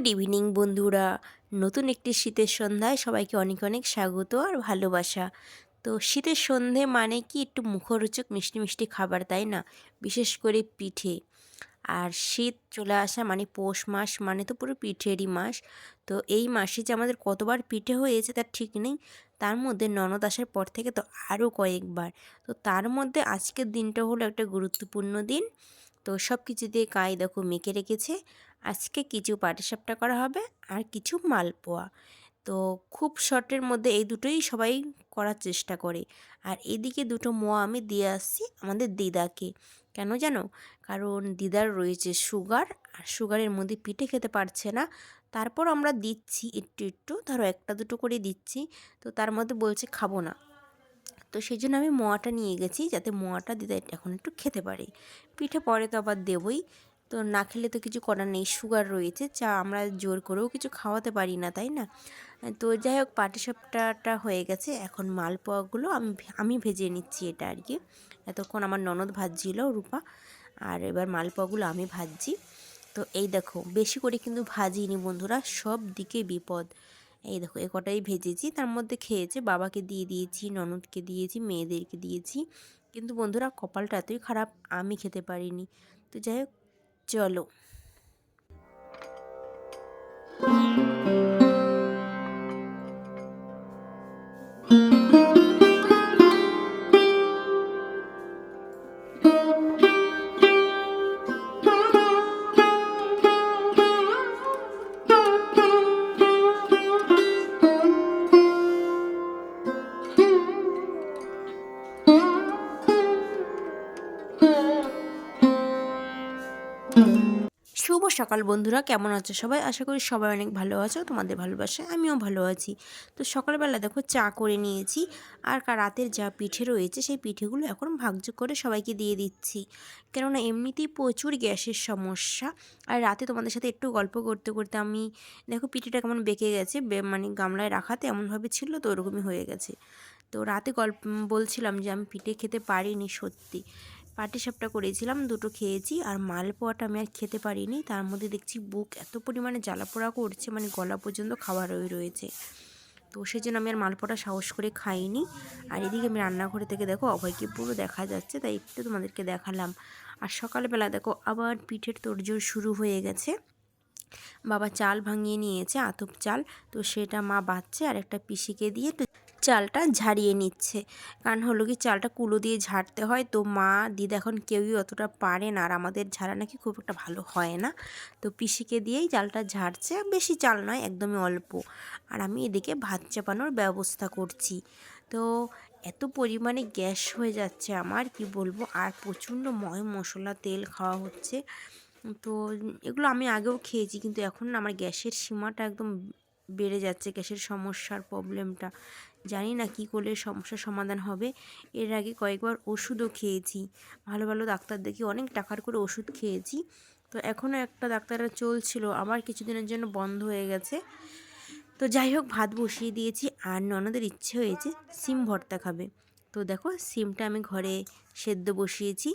Good evening বন্ধুরা। নতুন একটি শীতের সন্ধ্যায় সবাইকে অনেক অনেক স্বাগত আর ভালোবাসা। তো শীতের সন্ধে মানে কি একটু মুখরোচক মিষ্টি মিষ্টি খাবার, তাই না? বিশেষ করে পিঠে। আর শীত চলে আসা মানে পৌষ মাস মানে তো পুরো পিঠেরই মাস। তো এই মাসে যে আমাদের কতবার পিঠে হয়েছে তার ঠিক নেই। তার মধ্যে ননদ আসার পর থেকে তো আরও কয়েকবার। তো তার মধ্যে আজকের দিনটা হলো একটা গুরুত্বপূর্ণ দিন। তো সব কিছু দিয়ে কাই দেখো মেখে রেখেছে। আজকে কিছু পাটিসাপটা করা হবে আর কিছু মালপোয়া। তো খুব শর্টের মধ্যে এই দুটোই সবাই করার চেষ্টা করে। আর এদিকে দুটো মোয়া আমি দিয়ে আসছি আমাদের দিদাকে। কেন জানো? কারণ দিদার রয়েছে সুগার আর সুগারের মধ্যে পিঠে খেতে পারছে না। তারপর আমরা দিচ্ছি একটু একটু। ধরো একটা দুটো করে দিচ্ছি। তো তার মধ্যে বলছে খাব না। তো সেই জন্য আমি মোয়াটা নিয়ে গেছি যাতে মোয়াটা দিদা এখন একটু খেতে পারে। পিঠে পরে তো আবার দেবই। তো না খেলে তো কিছু করার নেই, সুগার রয়েছে, চা আমরা জোর করেও কিছু খাওয়াতে পারি না, তাই না? তো যাই হোক, পাটিসাপটাটা হয়ে গেছে, এখন মালপোয়াগুলো আমি আমি ভেজে নিচ্ছি এটা আর কি। এতক্ষণ আমার ননদ ভাজছিল, রূপা, আর এবার মালপোয়াগুলো আমি ভাজছি। তো এই দেখো, বেশি করে কিন্তু ভাজিনি বন্ধুরা, সব দিকে বিপদ। এই দেখো, এ কটাই ভেজেছি। তার মধ্যে খেয়েছে বাবাকে দিয়ে দিয়েছি, ননদকে দিয়েছি, মেয়েদেরকে দিয়েছি। কিন্তু বন্ধুরা, কপালটা এতই খারাপ, আমি খেতে পারিনি। তো যাই হোক, চলো। শুভ সকাল বন্ধুরা, কেমন আছো সবাই? আশা করি সবাই অনেক ভালো আছো, তোমাদের ভালোবাসে আমিও ভালো আছি। তো সকালবেলা দেখো চা করে নিয়েছি, আর রাতের যা পিঠে রয়েছে সেই পিঠেগুলো এখন ভাগযোগ করে সবাইকে দিয়ে দিচ্ছি। কেননা এমনিতেই প্রচুর গ্যাসের সমস্যা, আর রাতে তোমাদের সাথে একটু গল্প করতে করতে আমি দেখো পিঠেটা কেমন বেঁকে গেছে মানে গামলায় রাখাতে এমনভাবে ছিল তো ওরকমই হয়ে গেছে। তো রাতে গল্প বলছিলাম যে আমি পিঠে খেতে পারিনি সত্যি। পাটিসাপটা করেছিলাম, দুটো খেয়েছি আর মালপোয়াটা আমি আর খেতে পারিনি। তার মধ্যে দেখছি বুক এত পরিমাণে জ্বালাপোড়া করছে মানে গলা পর্যন্ত খাবার হয়ে রয়েছে। তো সেই জন্য আমি আর মালপোয়াটা সাহস করে খাইনি। আর এদিকে আমি রান্নাঘরে থেকে দেখো অভয়কে পুরো দেখা যাচ্ছে, তাই একটু তোমাদেরকে দেখালাম। আর সকালবেলা দেখো আবার পিঠের তোড়জোড় শুরু হয়ে গেছে। বাবা চাল ভাঙিয়ে নিয়েছে, আতপ চাল। তো সেটা মা বাচ্ছে আর একটা পিসিকে দিয়ে চালটা ঝাড়িয়ে নিচ্ছে। কারণ হলো কি, চালটা কুলো দিয়ে ঝাড়তে হয়। তো মা, দিদা এখন কেউই অতটা পারে না। আর আমাদের ঝাড়া নাকি খুব একটা ভালো হয় না। তো পিসিকে দিয়েই চালটা ঝাড়ছে। বেশি চাল নয়, একদমই অল্প। আর আমি এদিকে ভাত চাপানোর ব্যবস্থা করছি। তো এত পরিমাণে গ্যাস হয়ে যাচ্ছে আমার, কি বলব? আর প্রচণ্ড ময় মশলা, তেল খাওয়া হচ্ছে। তো এগুলো আমি আগেও খেয়েছি, কিন্তু এখন আমার গ্যাসের সীমাটা একদম বেড়ে যাচ্ছে, গ্যাসের সমস্যার প্রবলেমটা জানি না কী করলে সমস্যার সমাধান হবে। এর আগে কয়েকবার ওষুধও খেয়েছি। ভালো ভালো ডাক্তার দেখি অনেক টাকার করে ওষুধ খেয়েছি। তো এখনও একটা ডাক্তাররা চলছিল, আবার কিছুদিনের জন্য বন্ধ হয়ে গেছে। তো যাই হোক, ভাত বসিয়ে দিয়েছি আর ননদের ইচ্ছে হয়েছে সিম ভর্তা খাবে। তো দেখো, সিমটা আমি ঘরে সেদ্ধ বসিয়েছি।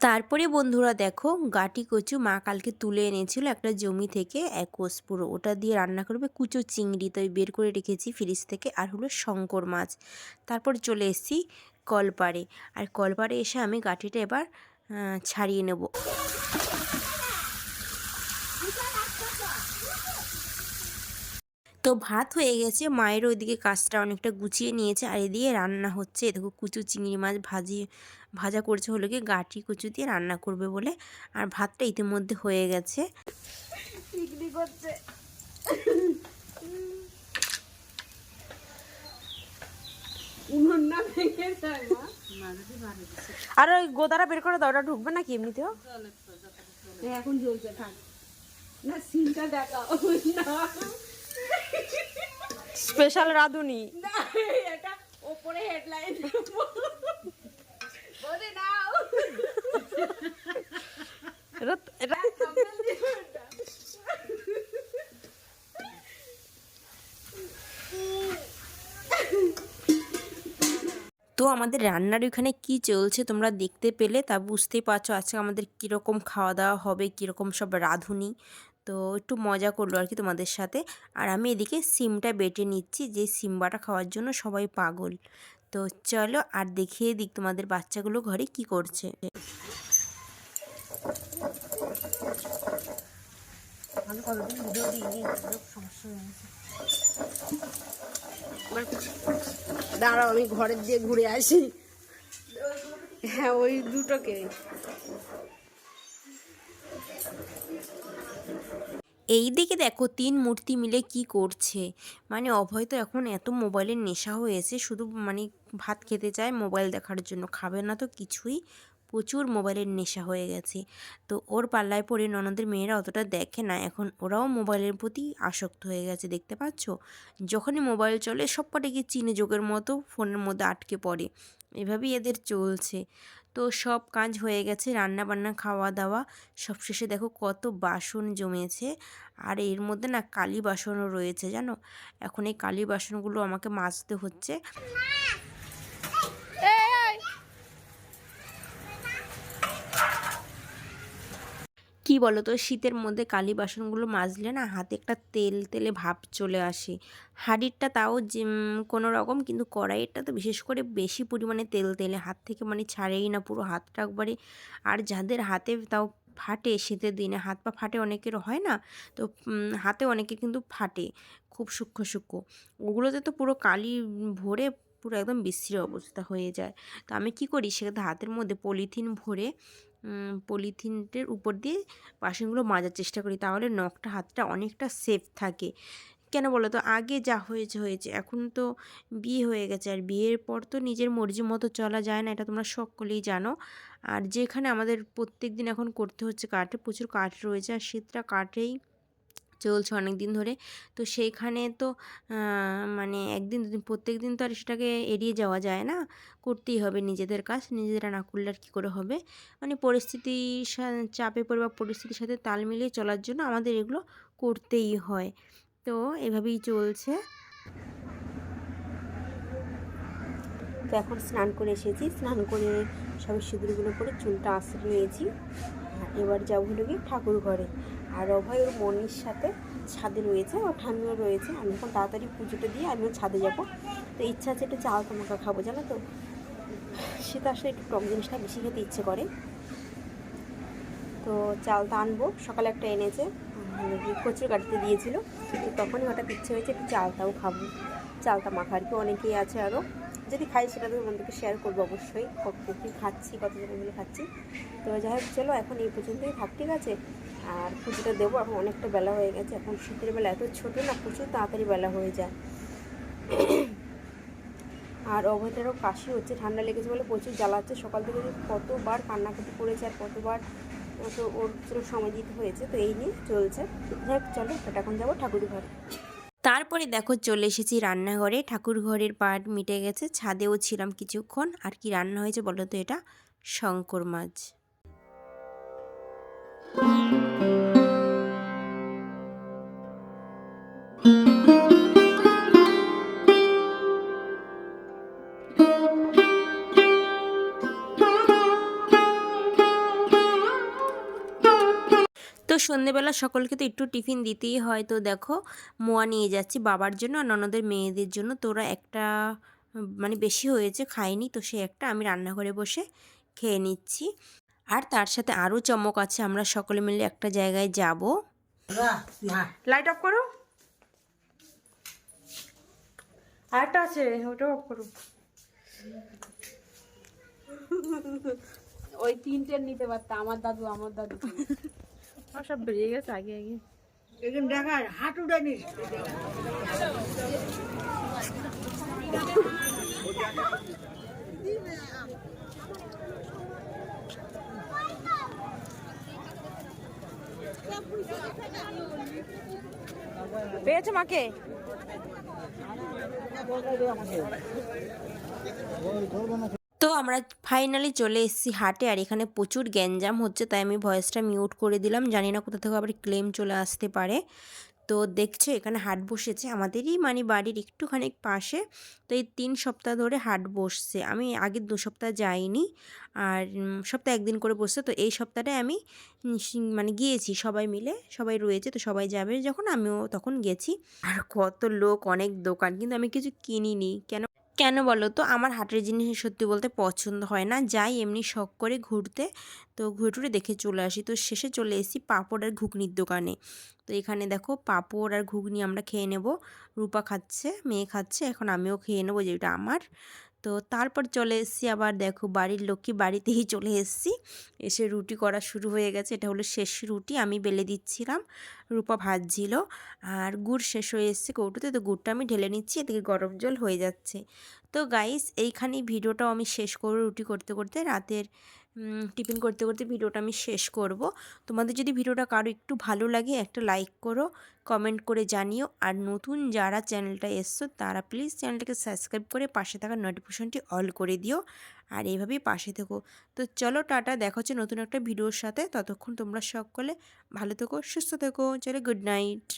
তারপরে বন্ধুরা দেখো গাটি কচু মা কালকে তুলে এনেছিল একটা জমি থেকে এক কোষ পুরো। ওটা দিয়ে রান্না করবে কুচো চিংড়ি। তাই বের করে রেখেছি ফ্রিজ থেকে আর হলো শঙ্কর মাছ। তারপর চলে এসেছি কলপাড়ে। আর কলপাড়ে এসে আমি গাটিটা এবার ছাড়িয়ে নেব। তো ভাত হয়ে গেছে। মায়ের ওইদিকে কাজটা অনেকটা গুছিয়ে নিয়েছে। আর এদিকে রান্না হচ্ছে। দেখো কুচু চিংড়ি মাছ ভাজি ভাজা করছে হলো কি গাঠি কুচু দিয়ে রান্না করবে বলে। আর ভাতটা ইতিমধ্যে হয়ে গেছে। আর ওই গোদারা বের করে দাও ওটা ঢুকবে নাকি এমনিতেও? এখন জ্বলছে থাক। না সিনটা না। স্পেশাল রাধুনি তো আমাদের রান্নার ওখানে কি চলছে তোমরা দেখতে পেলে তা বুঝতেই পারছ। আজকে আমাদের কীরকম খাওয়া দাওয়া হবে কীরকম সব রাঁধুনি। তো একটু মজা করল আর কি তোমাদের সাথে। আর আমি এদিকে সিমটা বেটে নিচ্ছি, যে সিম বাটা খাওয়ার জন্য সবাই পাগল। তো চলো আর দেখিয়ে দিক তোমাদের বাচ্চাগুলো ঘরে কি করছে। দাঁড়াও, আমি ঘরের দিয়ে ঘুরে আসি। হ্যাঁ ওই দুটোকে। এই দিকে দেখো তিন মূর্তি মিলে কি করছে। মানে অভয় তো এখন এত মোবাইলের নেশা হয়েছে শুধু মানে ভাত খেতে চায়, মোবাইল দেখার জন্য খাবে না তো কিছুই। প্রচুর মোবাইলের নেশা হয়ে গেছে। তো ওর পাল্লায় পড়ে ননদের মেয়েরা অতটা দেখে না, এখন ওরাও মোবাইলের প্রতি আসক্ত হয়ে গেছে, দেখতে পাচ্ছ? যখনই মোবাইল চলে সব কটা গিয়ে চিনে যোগের মতো, ফোনের মধ্যে আটকে পড়ে। এভাবেই এদের চলছে। তো সব কাজ হয়ে গেছে রান্না বান্না খাওয়া দাওয়া সব শেষে দেখো কত বাসন জমেছে। আর এর মধ্যে না কালি বাসনও রয়েছে জানো? এখন এই কালি বাসনগুলো আমাকে মাজতে হচ্ছে। কি বলো তো শীতের মধ্যে কালি বাসনগুলো মাজলে না হাতে একটা তেল, তেলে ভাব চলে আসে। হাঁড়িরটা তাও কোনো রকম কিন্তু কড়াইয়েরটা তো বিশেষ করে বেশি পরিমাণে তেল, তেলে হাত থেকে মানে ছাড়েই না পুরো হাতটা একবারে। আর যাদের হাতে তাও ফাটে শীতের দিনে, হাত পা ফাটে অনেকের হয় না? তো হাতে অনেকে কিন্তু ফাটে খুব সূক্ষ্ম সূক্ষ্ম। ওগুলোতে তো পুরো কালি ভরে পুরো একদম বিশ্রী অবস্থা হয়ে যায়। তো আমি কি করি? সেক্ষেত্রে হাতের মধ্যে পলিথিন ভরে উম, পলিথিনটার উপর দিয়ে বাসনগুলো মাজার চেষ্টা করি তাহলে নখটা হাতটা অনেকটা সেফ থাকে। কেন বলো তো? আগে যা হয়েছে হয়েছে। এখন তো বিয়ে হয়ে গেছে আর বিয়ের পর তো নিজের মর্জি মতো চলা যায় না এটা তোমরা সকলেই জানো। আর যেখানে আমাদের প্রত্যেক দিন এখন করতে হচ্ছে কাঠে প্রচুর কাঠ রয়েছে আর শীতটা কাঠেই চলছে অনেক দিন ধরে। তো সেইখানে তো মানে একদিন, দুদিন প্রত্যেক দিন তো আর সেটাকে এড়িয়ে যাওয়া যায় না। করতেই হবে নিজেদের কাজ, নিজেরা না করলে আর কী করে হবে? মানে পরিস্থিতির চাপে পড়ে বা পরিস্থিতির সাথে তাল মিলিয়ে চলার জন্য আমাদের এগুলো করতেই হয়। তো এভাবেই চলছে। তো এখন স্নান করে এসেছি। স্নান করে সব সিঁদুরগুলো করে চুলটা আশ্রয় নিয়েছি। এবার যাব হলো গিয়ে ঠাকুর ঘরে। আর অভয় ওর মনির সাথে ছাদে রয়েছে, ওর ঠাম্মিও রয়েছে। আমি এখন তাড়াতাড়ি পুজোটা দিয়ে আমিও ছাদে যাব। তো ইচ্ছা আছে একটু চাল তোমাকে খাব, জানো তো? শীত আসলে একটু টক জিনিসটা বেশি খেতে ইচ্ছে করে। তো চালটা আনব, সকালে একটা এনেছে কচুর গাড়িতে দিয়েছিল। তখনই হঠাৎ ইচ্ছে হয়েছে একটু চালটাও খাব। চালটা মাখা আর কি অনেকেই আছে আরও যদি খাই সেটা তো তোমাদেরকে শেয়ার করব অবশ্যই। কত কী খাচ্ছি, কতজন মিলে খাচ্ছি। তো যাই হোক, চলো এখন এই পর্যন্তই থাক, ঠিক আছে? আর পুজোটা দেবো এখন অনেকটা বেলা হয়ে গেছে। এখন শীতের বেলা এত ছোটো না, প্রচুর তাড়াতাড়ি বেলা হয়ে যায়। আর অভয়টারও কাশি হচ্ছে, ঠান্ডা লেগেছে বলে প্রচুর জ্বালাচ্ছে। সকাল থেকে কতবার কান্নাকাটি করেছে আর কতবার তো ওর জন্য সময় দিতে হয়েছে, তো এই নিয়ে চলছে। যাই চলো এখন যাব ঠাকুর ঘরে। তারপরে দেখো চলে এসেছি রান্নাঘরে। ঠাকুর ঘরের পাট মিটে গেছে, ছাদেও ছিলাম কিছুক্ষণ। আর কি রান্না হয়েছে বলো তো এটা? শঙ্কর মাছ। তো সন্ধেবেলা সকলকে তো একটু টিফিন দিতেই হয়। তো দেখো, মোয়া নিয়ে যাচ্ছি বাবার জন্য আর ননদের মেয়েদের জন্য। তোরা একটা মানে বেশি হয়েছে খাইনি তো সে একটা আমি রান্নাঘরে বসে খেয়ে নিচ্ছি। আর তার সাথে আরও চমক আছে আমরা সকলে মিলে একটা জায়গায় যাব। লাইট অফ করো। আরেকটা আছে ওটা অফ করো। ওই তিনটে নিতে পারতাম আমার দাদু আমার দাদু। আমার সব বেরিয়ে গেছে আগে আগে। এখানে দেখা হাঁটুটা নিস। পেয়েছ মাকে? তো আমরা ফাইনালি চলে এসেছি হাটে, আর এখানে প্রচুর গ্যাঞ্জাম হচ্ছে, তাই আমি ভয়েসটা মিউট করে দিলাম। জানি না কোথা থেকে আবার ক্লেম চলে আসতে পারে। তো দেখছ এখানে হাট বসেছে, আমাদেরই মানে বাড়ির একটুখানি পাশে। তো এই তিন সপ্তাহ ধরে হাট বসছে। আমি আগের দু সপ্তাহ যাইনি আর সপ্তাহে একদিন করে বসছে। তো এই সপ্তাহটায় আমি মানে গিয়েছি সবাই মিলে, সবাই রয়েছে তো সবাই যাবে। যখন আমিও তখন গেছি। আর কত লোক, অনেক দোকান, কিন্তু আমি কিছু কিনিনি। কেন কেন বলো তো? আমার হাটের জিনিস সত্যি বলতে পছন্দ হয় না। যাই এমনি শখ করে ঘুরতে, তো ঘুরে টুরে দেখে চলে আসি। তো শেষে চলে এসি পাঁপড় আর ঘুগনির দোকানে। তো এখানে দেখো পাঁপড় আর ঘুগনি আমরা খেয়ে নেব। রূপা খাচ্ছে, মেয়ে খাচ্ছে, এখন আমিও খেয়ে নেব যেটা আমার। তো তারপর চলে এসেছি আবার দেখো বাড়ির লক্ষ্মী বাড়িতেই চলে এসেছি। এসে রুটি করা শুরু হয়ে গেছে। এটা হলো শেষ রুটি। আমি বেলে দিচ্ছিলাম। রূপা ভাজছিল। আর গুড় শেষ হয়ে এসছে কৌটোতে। তো গুড়টা আমি ঢেলে নিচ্ছি। এদিকে গরম জল হয়ে যাচ্ছে। তো গাইস এইখানেই ভিডিওটাও আমি শেষ করে রুটি করতে করতে। রাতের টিফিন করতে করতে ভিডিওটা আমি শেষ করব। তোমাদের যদি ভিডিওটা কারও একটু ভালো লাগে, একটা লাইক করো কমেন্ট করে জানিও। আর নতুন যারা চ্যানেলটা এসছো, তারা প্লিজ চ্যানেলটাকে সাবস্ক্রাইব করে পাশে থাকা নোটিফিকেশনটি অল করে দিও। আর এইভাবেই পাশে থেকো। তো চলো টাটা, দেখা হচ্ছে নতুন একটা ভিডিওর সাথে। ততক্ষণ তোমরা সকলে ভালো থেকো, সুস্থ থেকো। চলো গুড নাইট